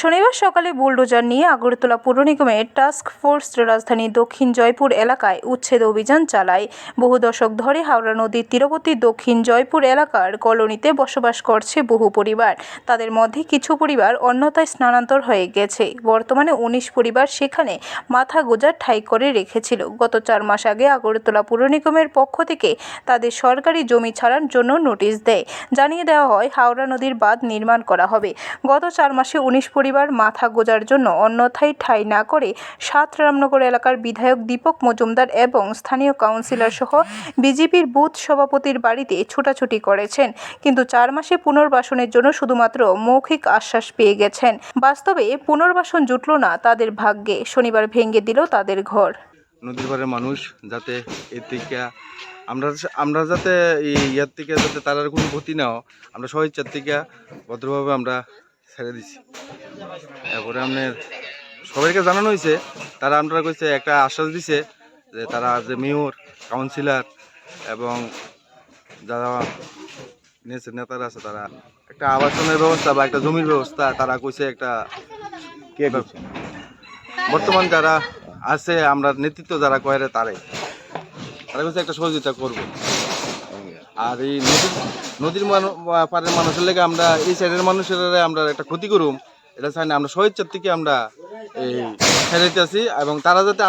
শনিবার সকালে বুলডোজার নিয়ে আগরতলা পুর নিগমের টাস্ক ফোর্স রাজধানী দক্ষিণ জয়পুর এলাকায় উচ্ছেদ অভিযান চালায়। বহু দশক ধরে হাওড়া নদীর তীরবর্তী দক্ষিণ জয়পুর এলাকার কলোনিতে বসবাস করছে বহু পরিবার। তাদের মধ্যে কিছু পরিবার অন্যথায় স্থানান্তর হয়ে গেছে। বর্তমানে উনিশ পরিবার সেখানে মাথা গোজার ঠাই করে রেখেছিল। গত চার মাস আগে আগরতলা পুর নিগমের পক্ষ থেকে তাদের সরকারি জমি ছাড়ার জন্য নোটিশ দেয়। জানিয়ে দেওয়া হয়, হাওড়া নদীর বাঁধ নির্মাণ করা হবে। গত চার মাসে উনিশ পরিবার মাথা গোজার জন্য অন্যথায় ঠাঁই না করে সাত রামনগর এলাকার বিধায়ক দীপক মজুমদার এবং স্থানীয় কাউন্সিলর সহ বিজেপির বুথ সভাপতির বাড়িতে ছোটাছুটি করেছেন। কিন্তু চার মাসে পুনর্বাসনের জন্য শুধুমাত্র মৌখিক আশ্বাস পেয়ে গেছেন। বাস্তবে পুনর্বাসন জুটল না তাদের ভাগ্যে। শনিবার ভেঙে দিল তাদের ঘর। নদীর মানুষ যাতে এর থেকে আমরা আমরা যাতে ইয়ার থেকে যাতে তারার কোনো ক্ষতি না আমরা স্বেচ্ছার থেকে ভদ্রভাবে আমরা ছেড়ে দিছি। তারপরে আপনার সবাইকে জানানো হয়েছে, তারা আমরা কইছে, একটা আশ্বাস দিছে যে তারা যে মেয়র, কাউন্সিলর এবং যারা নেছে নেতারা আছে, তারা একটা আবাসনের ব্যবস্থা বা একটা জমির ব্যবস্থা তারা কইছে একটা কে বর্তমান যারা আছে, আমরা নেতৃত্ব যারা করে তারাই। তারা কইছে একটা সহযোগিতা করব। আর এই নদীর নদীর পাড়ের মানুষের লেগে আমরা এই সাইডের মানুষের আমরা একটা ক্ষতি করুম। এটা চাই না আমরা স্বেচ্ছার থেকে আমরা এই ফেরাইতে এবং তারা যাতে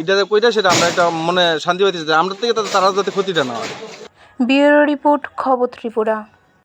এটা কইটা সেটা আমরা একটা মনে শান্তি পাইতেছি আমরা থেকে তারা যাতে ক্ষতিটা না হয়। ব্যুরো রিপোর্ট, খবর ত্রিপুরা।